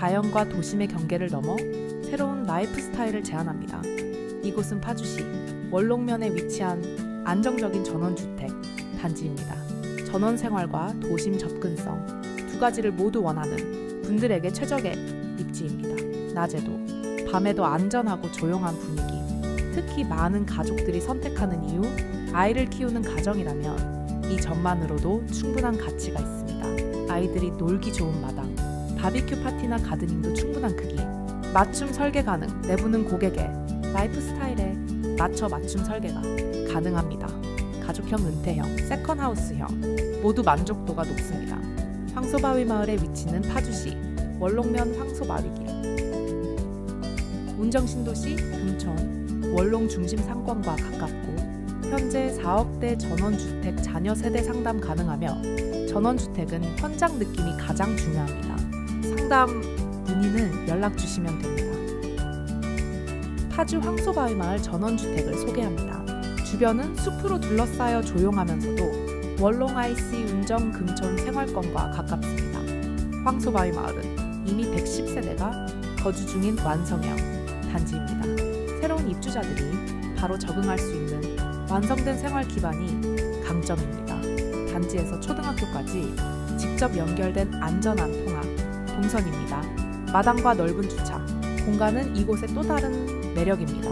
자연과 도심의 경계를 넘어 새로운 라이프 스타일을 제안합니다. 이곳은 파주시 월롱면에 위치한 안정적인 전원주택 단지입니다. 전원 생활과 도심 접근성 두 가지를 모두 원하는 분들에게 최적의 입지입니다. 낮에도 밤에도 안전하고 조용한 분위기. 특히 많은 가족들이 선택하는 이유 아이를 키우는 가정이라면 이 점만으로도 충분한 가치가 있습니다. 아이들이 놀기 좋은 마당, 바비큐 파티나 가드닝도 충분한 크기, 맞춤 설계 가능, 내부는 고객의 라이프 스타일에 맞춰 맞춤 설계가 가능합니다. 가족형 은퇴형, 세컨하우스형 모두 만족도가 높습니다. 황소바위 마을의 위치는 파주시 월롱면 황소바위길 운정신도시 금천 월롱 중심 상권과 가깝고 현재 4억대 전원주택 자녀 세대 상담 가능하며 전원주택은 현장 느낌이 가장 중요합니다. 상담 문의는 연락 주시면 됩니다. 파주 황소바위 마을 전원주택을 소개합니다. 주변은 숲으로 둘러싸여 조용하면서도 월롱 IC 운정 금촌 생활권과 가깝습니다. 황소바위 마을은 이미 110세대가 거주 중인 완성형 단지입니다. 새로운 입주자들이 바로 적응할 수 있는 완성된 생활 기반이 강점입니다. 단지에서 초등학교까지 직접 연결된 안전한 통학, 동선입니다. 마당과 넓은 주차, 공간은 이곳의 또 다른 매력입니다.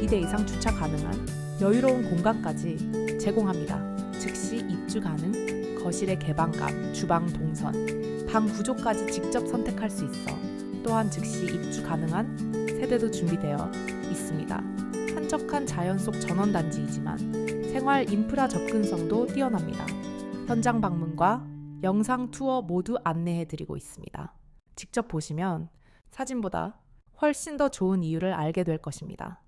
2대 이상 주차 가능한 여유로운 공간까지 제공합니다. 즉시 입주 가능, 거실의 개방감, 주방 동선, 방 구조까지 직접 선택할 수 있어 또한 즉시 입주 가능한 세대도 준비되어 있습니다. 한적한 자연 속 전원단지이지만 생활 인프라 접근성도 뛰어납니다. 현장 방문과 영상 투어 모두 안내해 드리고 있습니다. 직접 보시면 사진보다 훨씬 더 좋은 이유를 알게 될 것입니다.